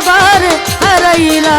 এবার হারাইলা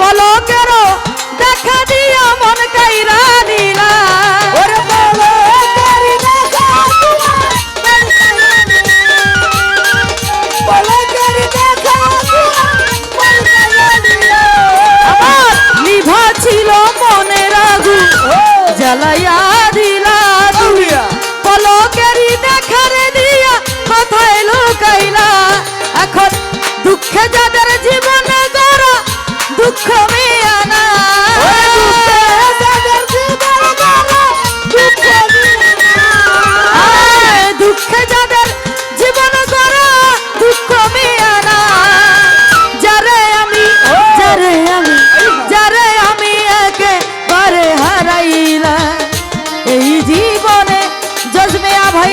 পলকেরও দেখা দিয়া মন কাইরা নিলা। আমার নিভ ছিল মনের আগুন জ্বালাইয়া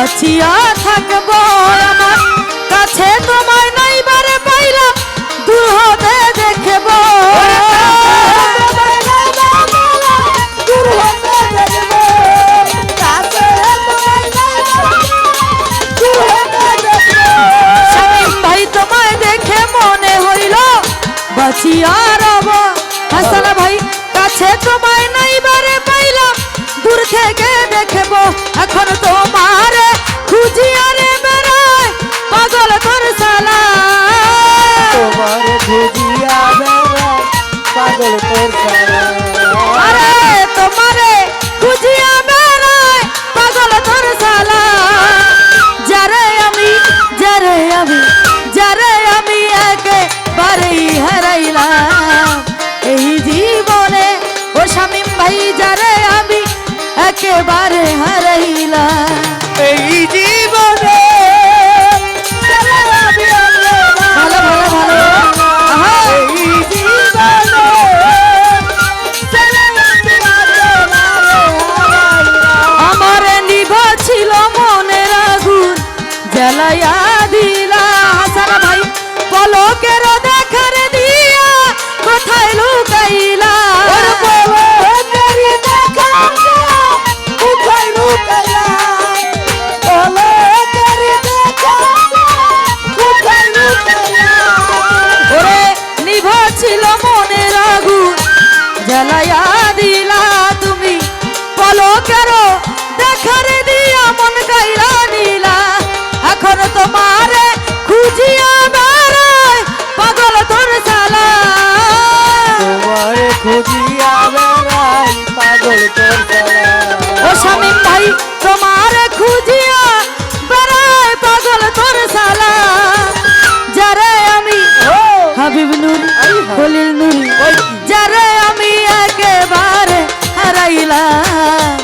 বাঁচিয়া থাকব আমার। কাছে তোমায় নাইবারে পাইলাম দূর হতে দেখব। তোমায় দেখে মনে হইল, বাঁচিয়া রব। হাসান ভাই, কাছে তোমায় নাইবারে পাইলাম দূর থেকে দেখব। ছিল মনের আগুন। জ্বালাইয়া দিলা তুমি। পলকের দেখার দিয়া মন গাইলা নিলা। এখন তোমারে খুঁজিয়া বেড়ায় পাগল তোর সালা খুঁজিয়া বেড়াই পাগল তোর সারা ও শামিম ভাই তোমার খুঁজিয়া বেড়ায় পাগল তোর সালা যারে আমি হাবিব নুরি খলিল নুরি যারে আমি একেবারে হারাইলাম।